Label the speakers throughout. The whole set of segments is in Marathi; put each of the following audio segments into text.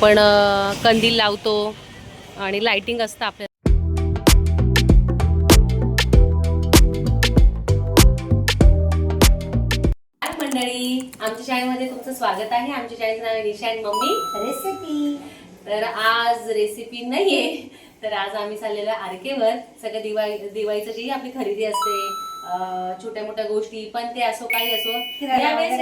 Speaker 1: आपण अ, कंदील लावतो आणि लाइटिंग असतं आपल्या हाय मंडळी आमच्या शाळेमध्ये तुमचं स्वागत आहे. आमच्या शाळेचं नाव आहे निशा आणि मम्मी.
Speaker 2: रेसिपी
Speaker 1: तर आज रेसिपी नाहीये. तर आज आम्ही चाललेलो आहे आरकेवर. सगळं दिवाळी दिवाळीचं जी आपली खरेदी असते छोट्या मोठ्या गोष्टी पण ते असो काही असो. यावेळेस.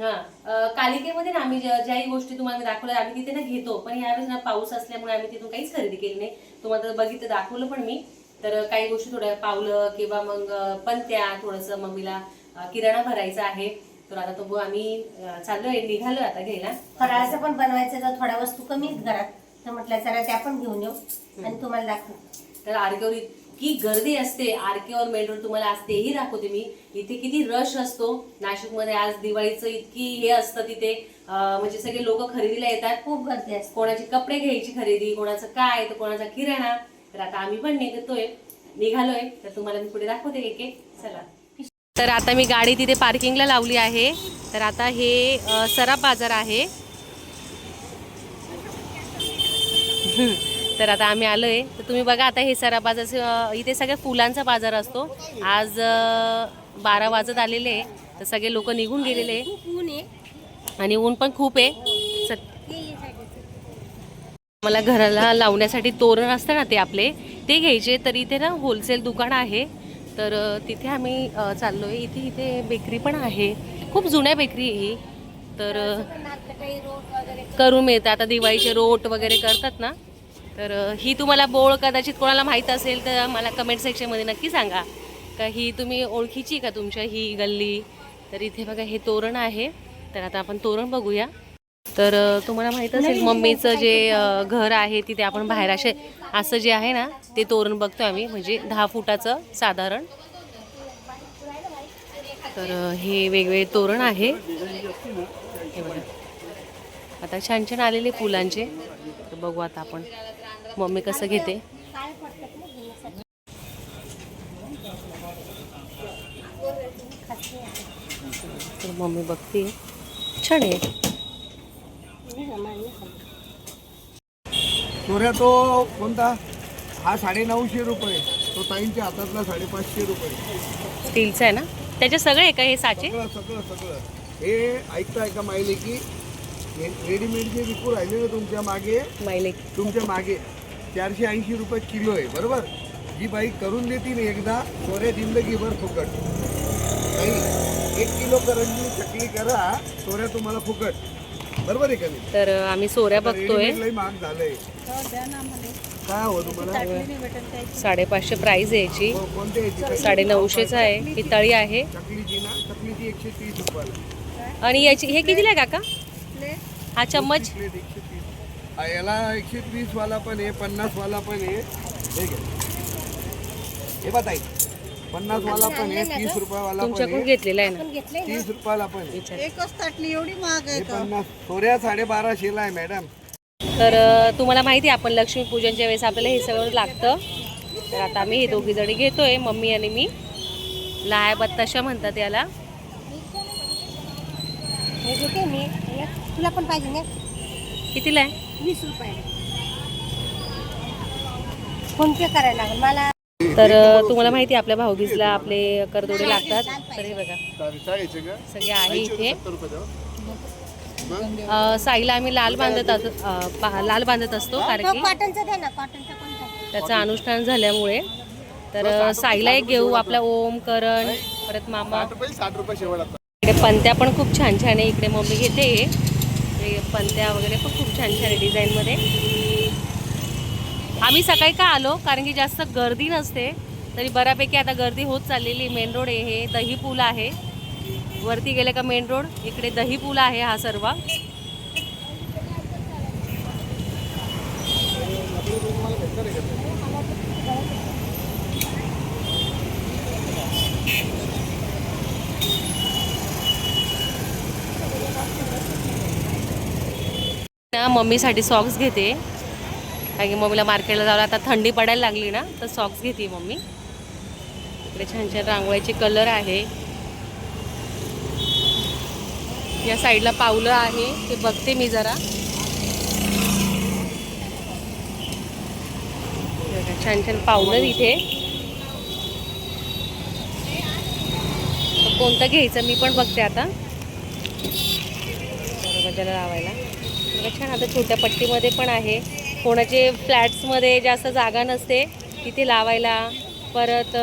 Speaker 1: हा कालिकेमध्ये ना आम्ही ज्या- ज्याही गोष्टी तुम्हाला दाखवल्या आम्ही तिथे ना घेतो. पण यावेळेस ना पाऊस असल्यामुळे आम्ही तिथून काहीच खरेदी केली नाही. तुम्हाला बघितलं दाखवलं पण मी. तर काही गोष्टी थोड्या पावलं किंवा मग अं, पणत्या थोडंसं मम्मीला किराणा भरायचा आहे. तर आता तो आम्ही चाललोय निघालो आता घ्यायला.
Speaker 2: फराळाचं पण बनवायचं तर थोड्या वस्तू कमी घरात तर म्हटलं चला त्या पण घेऊन येऊ आणि तुम्हाला दाखवू.
Speaker 1: तर आरकेवर इतकी गर्दी असते. आरकेवर मेन रोड तुम्हाला आज तेही दाखवते मी. इथे किती रश असतो. नाशिकमध्ये आज दिवाळीचं इतकी हे असतं तिथे. म्हणजे सगळे लोक खरेदीला येतात.
Speaker 2: खूप गर्दी असते.
Speaker 1: कोणाची कपडे घ्यायची खरेदी कोणाचं काय तर कोणाचा किराणा. तर आता आम्ही पण निघतोय. निघालोय. तर तुम्हाला मी पुढे दाखवते एक एक. चला. तर आता मी गाडी तिथे पार्किंगला लावली आहे. तर आता हे सराफ बाजार आहे. तर आता आम्ही आलोय. तर तुम्ही बघा आता हे सराफ बाजार इथे सगळ्या फुलांचा बाजार असतो. आज बारा वाजत आलेले आहे. तर सगळे लोक निघून गेलेले आहे.
Speaker 2: आहे.
Speaker 1: आणि ऊन पण खूप आहे. मला घराला लावण्यासाठी तोरण असतं ना ते आपले ते घ्यायचे. तर इथे ना होलसेल दुकान आहे. तर तिथे आम्ही अ, चाललोय. इथे इथे बेकरी पण आहे. खूप जुन्या बेकरी आहे ही. तर करून मिळतं. आता दिवाळीचे रोट वगैरे करतात ना. तर ही तुम्हाला बोळ कदाचित कोणाला माहीत असेल तर मला कमेंट सेक्शनमध्ये नक्की सांगा. का ही तुम्ही ओळखीची का तुमच्या ही गल्ली? तर इथे बघा हे तोरण आहे. तर आता आपण तोरण बघूया. तर तुम्हाला माहीत असेल मम्मीचं जे घर आहे तिथे आपण बाहेर असे असं जे आहे ना ते तोरण बघतो आम्ही. म्हणजे दहा फुटाचं साधारण. तर हे वेगवेगळे तोरण आहे. हे बघा. आता छान छान आलेले फुलांचे. तर बघू आता आपण. मम्मी कसं घेते? तर मम्मी बघते. छान आहे.
Speaker 3: चोऱ्या तो कोणता? हा साडे नऊशे रुपये. तो ताईंच्या हातातला साडेपाचशे रुपये.
Speaker 1: स्टीलचं आहे ना? त्याचे सगळे आहे का हे साचे?
Speaker 3: सगळं सगळं सगळं. हे ऐकताय का माहिले की रेडीमेड जे विकू राहिले ना तुमच्या मागे
Speaker 1: मायले
Speaker 3: तुमच्या मागे. चारशे ऐंशी रुपये किलो आहे बरोबर? जी बाई करून देते ना एकदा चोऱ्या जिंदगीभर फुकट. नाही एक किलो करंजी चकली करा चोऱ्या तुम्हाला फुकट. बरोबर आहे का नाही?
Speaker 1: तर आम्ही सोऱ्या बघतोय.
Speaker 3: लई महाग झालंय. काय हवं तुम्हाला?
Speaker 1: साडेपाचशे प्राइस आहे याची
Speaker 3: हो, कोणत्या याची
Speaker 1: साडे नऊशेचं आहे ही तळी आहे.
Speaker 3: चकलीची ना चकलीची एकशे तीस रुपयाला.
Speaker 1: आणि याची हे कितीला आहे काका? हा चम्मच?
Speaker 3: प्लेट एकशे हा, याला एकशे तीस वाला पण आहे पन्नास वाला पण आहे. हे घे. हे बताई पन्नास वाला पण आहे तीस रुपयावाला पण
Speaker 1: तुमच्याकडून
Speaker 3: आहे.
Speaker 1: घेतलेला आहे ना?
Speaker 2: घेतले
Speaker 3: तीस रुपयाला पण आहे.
Speaker 1: विचार.
Speaker 4: एकच ताटली एवढी महाग आहे
Speaker 3: हे पन्नास सोऱ्या साडेबाराशेला आहे मॅडम.
Speaker 1: तर अं, तुम्हाला माहिती आहे आपण लक्ष्मीपूजनच्या वेळेस आपल्याला हे सगळं लागतं. तर आता आम्ही हे दोघी जणी घेतोय मम्मी आणि मी. लाया बत्ताशा म्हणतात याला.
Speaker 2: हे घेते मी. तुला पण पाहिजे ना?
Speaker 1: कितीला आहे?
Speaker 2: वीस रुपये. फोन पे करायला लागेल? मला
Speaker 1: तर तुम्हाला माहिती आहे आपल्या भाऊबीजला आपले करदोडे लागतात. तर हे बघा. सगळे आहे इथे. साईला आम्ही लाल बांधत लाल बांधत असतो कारण की
Speaker 2: कॉटनचं दे ना कॉटनचं कोणतं?
Speaker 1: त्याचं अनुष्ठान झाल्यामुळे. तर साईला एक घेऊ आपला ओम करण परत मामा.
Speaker 3: साठ रुपये शेवट
Speaker 1: इकडे पंत्या पण खूप छान छान आहे इकडे मम्मी घेते. हे पंत्या वगैरे पण खूप छान छान आहे डिझाईनमध्ये. आम्ही सकाळी का आलो? कारण की जास्त गर्दी नसते. तरी बऱ्यापैकी आता गर्दी होत चाललेली मेन रोड आहे हे दही पूल आहे. वरती गेले का मेन रोड? इकडे दही पूल आहे हा सर्व. ना मम्मीसाठी सॉक्स घेते. कारण की मम्मीला मार्केटला जावं आता थंडी पडायला लागली ना तर सॉक्स घेते मम्मी. इकडे छान छान रांगोळ्याचे कलर आहे. या साईडला पावलं आहे. ते बघते मी जरा. छान छान पावलं इथे कोणतं घ्यायचं मी पण बघते आता. बरोबर त्याला लावायला. बघा छान आता छोट्या पट्टीमध्ये पण आहे. कोणाचे फ्लॅट्समध्ये जास्त जागा नसते तिथे लावायला. परत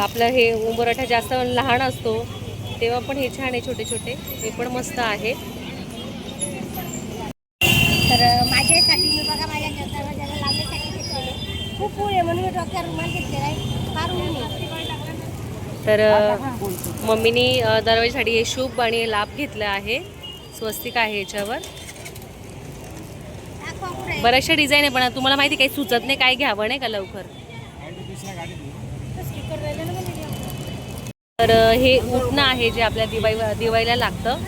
Speaker 1: आपलं हे उंबरठा जास्त लहान असतो तेव्हा पण हे छान आहे छोटे छोटे हे पण मस्त आहे.
Speaker 2: तर माझ्यासाठी मी बघा माझ्या दरवाजाला लावण्यासाठी खूप ऊन आहे म्हणून मी डोक्यावर रुमाल घेतलेला आहे. फार ऊन आहे.
Speaker 1: तर मम्मीनी दरवाजासाठी हे शुभ आणि लाभ घेतलं आहे. स्वस्तिक आहे याच्यावर. बऱ्याचशा डिझाईन आहे पण तुम्हाला माहिती काही सुचत नाही काय घ्यावं नाही का लवकर? तर हे उठणं आहे जे आपल्या दिवाळी दिवाळीला लागतं.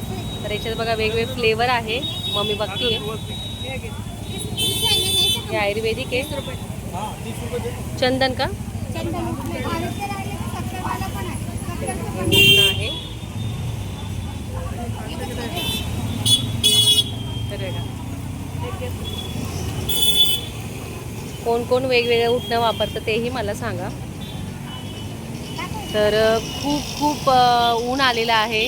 Speaker 1: तर याच्यात बघा वेगवेगळे फ्लेवर आहे. मम्मी बघते. हे आयुर्वेदिक आहे. चंदन का?
Speaker 2: आहे.
Speaker 1: हे कोण कोण वेगवेगळ्या उठणं वापरतं तेही मला सांगा. तर खूप खूप ऊन आलेलं आहे.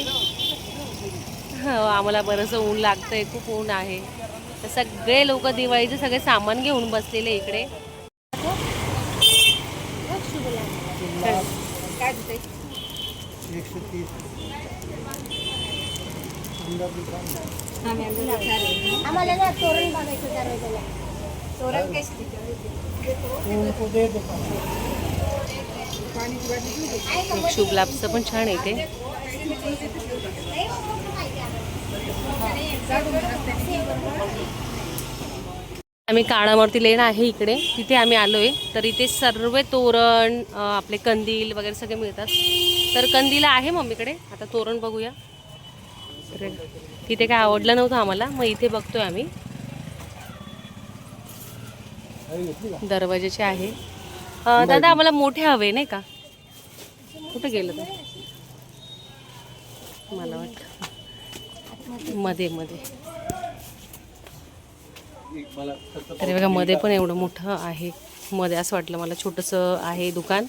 Speaker 1: हो, आम्हाला बरंच ऊन लागतंय खूप ऊन आहे. तर सगळे लोक दिवाळीचे सगळे सामान घेऊन बसलेले इकडे. काय
Speaker 3: एकशे तीस.
Speaker 2: आम्हाला ना तोरण बघायचं दरवाजाला तोरण
Speaker 1: शुभ लाभचं पण छान आहे ते. आम्ही काळामूर्ती लेन आहे इकडे. तिथे आम्ही आलोय. तर इथे सर्व तोरण आपले कंदील वगैरे सगळे मिळतात. तर कंदील आहे मम्मीकडे. आता तोरण बघूया. तिथे काय आवडलं नव्हतं आम्हाला. मग इथे बघतोय आम्ही. दरवाजाचे आहे. दादा आम्हाला मोठे हवे नाही का? कुठे गेलं तर मला वाटतं मध्ये मध्ये. तरी बघा मध्ये पण एवढं मोठं आहे. मध्ये असं वाटलं मला छोटंसं आहे दुकान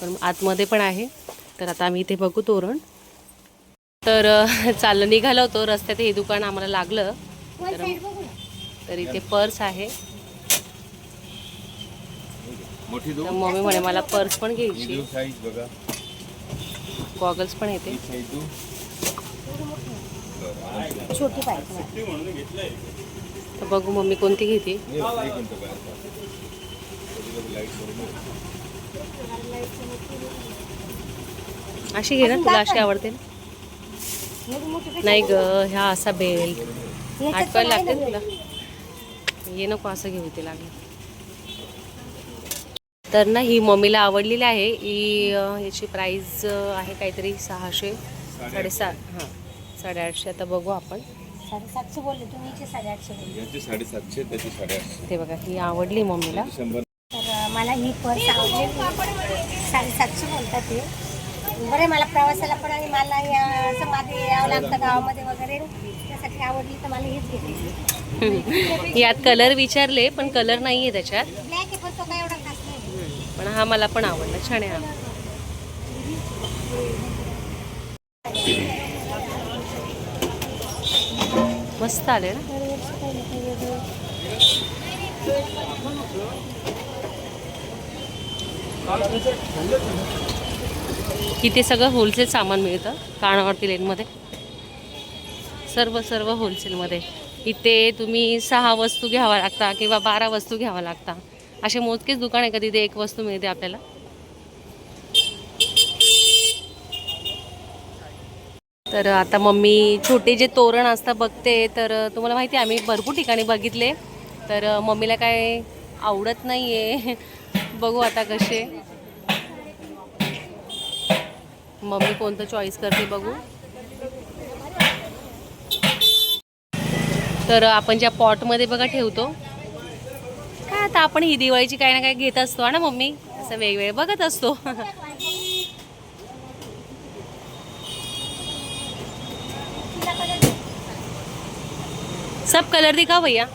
Speaker 1: पण आतमध्ये पण आहे. तर आता आम्ही इथे बघू तोरण. तर चाललं. निघालो होतो. रस्त्यात हे दुकान आम्हाला लागलं. तर तर इथे पर्स आहे.
Speaker 4: मोठी
Speaker 1: तर मम्मी म्हणे मला पर्स पण घ्यायची
Speaker 4: व्हिडिओ साईज बघा.
Speaker 1: गॉगल्स पण येते.
Speaker 2: छोटी पाहिजे
Speaker 1: तर बघू मम्मी कोणती घेते. अशी घे ना तुला अशी आवडते ना. नाही ग ह्या असा बेल्ट आठवायला लागते तुला. ये नको असं घेऊ ते लागलं. तर ना ही मम्मीला आवडलेली आहे. ही अं, ह्याची प्राईस आहे काहीतरी सहाशे साडेसात हां. साडेआठशे आता बघू आपण.
Speaker 2: साडेसातशे बोलले तुम्ही इथे साडेआठशे बोलले.
Speaker 4: याचे साडेसातशे त्याचे साडेआठशे.
Speaker 1: ते बघा ही आवडली मम्मीला.
Speaker 2: तर मला ही पर्स आवडली. साडेसातशे बोलतात ते. बरं मला प्रवासाला पण आणि मला या असं मध्ये यावं लागतं गावामध्ये वगैरे. त्यासाठी आवडली तर मला हीच घेतली
Speaker 1: यात कलर विचारले पण कलर नाही आहे त्याच्यात.
Speaker 2: ब्लॅक आहे पण तो काय एवढा खास नाही.
Speaker 1: पण हा मला पण आवडला छान आहे हा. मस्त आले ना
Speaker 2: दरवर्षी काही ना काही वेगळं.
Speaker 1: इथे सगळं होलसेल सामान मिळतं कानावरती लेनमध्ये सर्व सर्व होलसेलमध्ये इथे तुम्ही सहा वस्तू घ्यावा लागता किंवा बारा वस्तू घ्यावा लागता. असे मोजकेच दुकान आहे का तिथे एक वस्तू मिळते आपल्याला. तर आता मम्मी छोटे जे तोरण असतं बघते. तर तुम्हाला माहिती आहे आम्ही भरपूर ठिकाणी बघितले. तर मम्मीला काय आवडत नाही आहे बघू आता कसे. मम्मी कोणतं चॉईस करते बघू. तर आपण ज्या पॉटमध्ये बघा ठेवतो. काय आता आपण ही दिवाळीची काही ना काही घेत असतो ना मम्मी? असं वेगवेगळे बघत असतो. सब कलर दिखा भैया.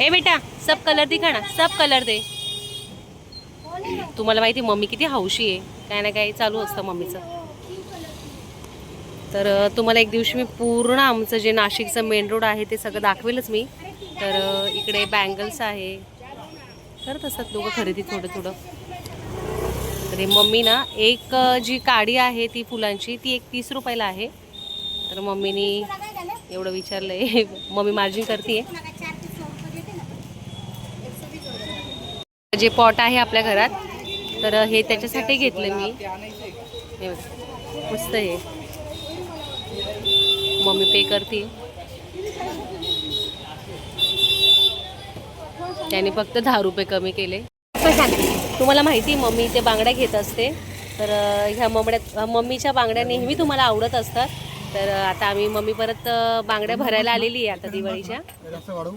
Speaker 1: ए बेटा सब कलर दिखा ना सब कलर दे. तुम्हाला माहिती मम्मी किती हौशी आहे. काय ना काय चालू असतं मम्मीचं. तर तुम्हाला एक दिवशी मी पूर्ण आमचं जे नाशिकचं मेन रोड आहे ते सगळं दाखवेलच मी. तर इकडे बँगल्स आहे. करत असतात लोक खरेदी थोडं थोडं. तर मम्मी ना एक जी काडी आहे ती फुलांची ती एक तीस रुपयाला आहे. तर मम्मीनी एवढं विचारलंय. मम्मी मार्जिन करते जे पॉट आहे आपल्या घरात तर हे त्याच्यासाठी घेतलं मी. हे मस्त हे मम्मी पे करते. त्याने फक्त दहा रुपये कमी केले. तुम्हाला माहिती आहे, मम्मी ते बांगड्या घेत असते. तर ह्या ममड्या मम्मीच्या बांगड्या नेहमी तुम्हाला आवडत असतात. तर आता आम्ही मम्मी परत बांगड्या भरायला आलेली आहे आता दिवाळीच्या.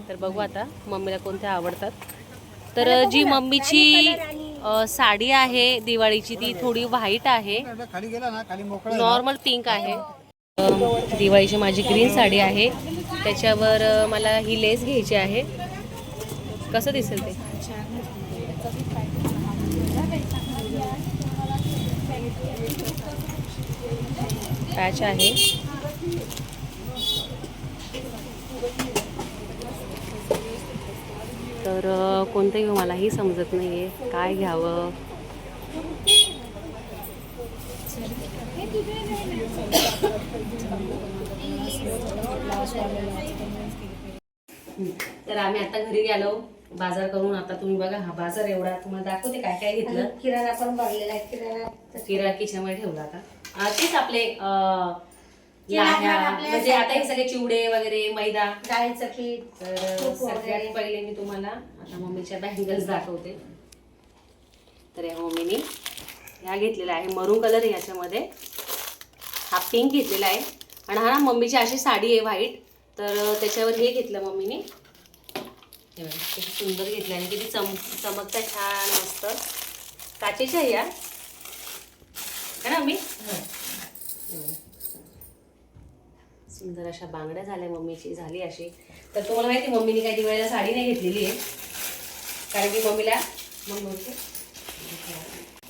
Speaker 1: तर बघू आता मम्मीला कोणत्या आवडतात. तर जी मम्मीची अ, साडी आहे दिवाळीची ती थोडी व्हाईट आहे.
Speaker 3: खाली गेला ना खाली मोकळा
Speaker 1: नॉर्मल पिंक आहे. अ, दिवाळीची माझी ग्रीन साडी आहे. त्याच्यावर अ, मला ही लेस घ्यायची आहे. कसं दिसेल ते? पॅच आहे. तर अ, कोणतं घेऊ मलाही समजत नाही आहे काय घ्यावं? तर आम्ही आता घरी गेलो. बाजार करून आता तुम्ही बघा हा बाजार एवढा. तुम्हाला दाखवते काय काय घेतलं.
Speaker 2: किराणा पण भरलेला आहे किराणा.
Speaker 1: किरा किचनमध्ये ठेवला आता. तेच आपले लाह्या म्हणजे आता हे सगळे चिवडे वगैरे मैदा
Speaker 2: डाळीचं पीठ
Speaker 1: तर
Speaker 2: तूप
Speaker 1: सगळ्यात. पहिले मी तुम्हाला आता मम्मीच्या बँगल्स दाखवते. तर या मम्मीने ह्या घेतलेल्या आहे मरून कलर याच्यामध्ये. हा पिंक घेतलेला आहे. आणि हा ना मम्मीची अशी साडी आहे व्हाईट तर त्याच्यावर हे घेतलं मम्मीने. हे बघा, किती सुंदर घेतलं आणि किती चम चमकता छान मस्त. काचेच्या आहे या. है ना मम्मी? हे बघा. सुंदर अशा बांगड्या झाल्या मम्मीची झाली अशी तर तुम्हाला माहिती आहे, मम्मीने काही दिवाळीला साडी नाही घेतलेली आहे. कारण की मम्मीला मग बोलते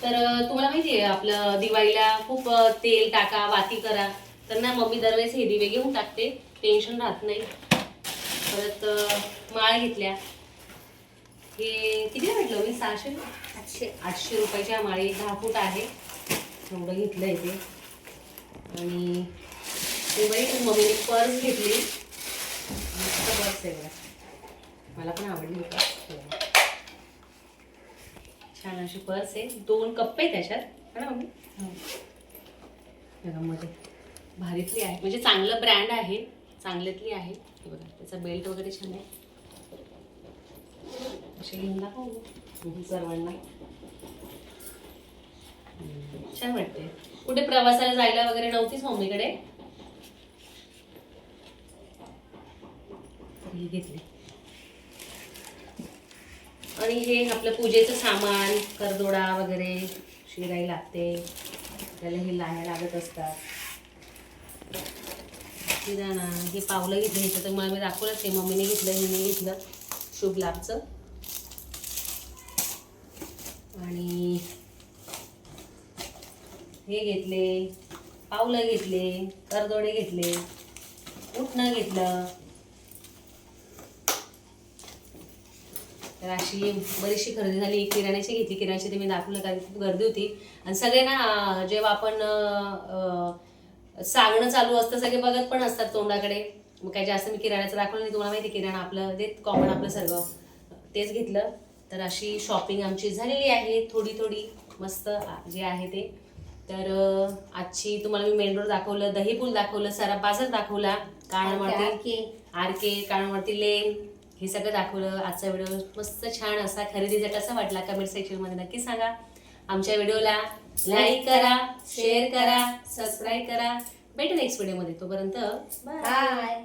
Speaker 1: तर तुम्हाला माहिती आहे आपलं दिवाळीला खूप तेल टाका वाती करा तर ना मम्मी दरवेळेस हे दिवे घेऊन टाकते टेन्शन राहत नाही. परत माळ घेतल्या. हे किती म्हटलं मी? सहाशे?
Speaker 2: आठशे.
Speaker 1: आठशे रुपयाच्या माळी दहा फूट आहे. एवढं घेतलं आहे ते. आणि ते बाई मम्मीने पर्स घेतली. मस्त पर्स आहे बघा. मला पण आवडली छान अशी पर्स आहे. दोन कप्पे आहे त्याच्यात. है ना मम्मी? हो. मध्ये भारीतली आहे. म्हणजे चांगलं ब्रँड आहे. चांगल्यातली आहे. बघा त्याचा बेल्ट वगैरे छान आहे. असे घेऊन दाखव सर्वांना. छान वाटते कुठे प्रवासाला जायला वगैरे नव्हतीच मम्मीकडे? ही घेतली. आणि हे आपलं पूजेचं सामान करदोडा वगैरे शिराई लागते. त्याला हे लाह्या लागत असतात. किराणा हे पावलं घेतलं ह्याचं तर मला मी दाखवलंच ते मम्मीने घेतलं हिने घेतलं. शुभ लाभचं आणि हे घेतले पावलं घेतले करदोडे घेतले उठणं घेतलं. तर अशी बरीचशी खरेदी झाली. किराण्याची घेतली. किराण्याची ते मी दाखवलं कारण खूप गर्दी होती. आणि सगळे ना जेव्हा आपण सांगणं चालू असतं सगळे बघत पण असतात तोंडाकडे. मग काही जास्त मी किराण्याचं दाखवलं नाही. तुम्हाला माहिती किराणा आपलं ते कॉमन आपलं सर्व. तेच घेतलं. तर अशी शॉपिंग आमची झालेली आहे. थोडी थोडी मस्त जे आहे ते. तर आजची तुम्हाला मी मेन रोड दाखवलं दहीपूल दाखवलं सारा बाजार दाखवला.
Speaker 2: आरके.
Speaker 1: आर के काळामाती लेन हे सगळं दाखवलं. आजचा व्हिडिओ मस्त छान असा खरेदीचा कसा वाटला कमेंट सेक्शनमध्ये नक्की सांगा. आमच्या व्हिडिओला लाईक करा शेअर करा सबस्क्राईब करा. भेटू नेक्स्ट व्हिडिओमध्ये तोपर्यंत
Speaker 2: बाय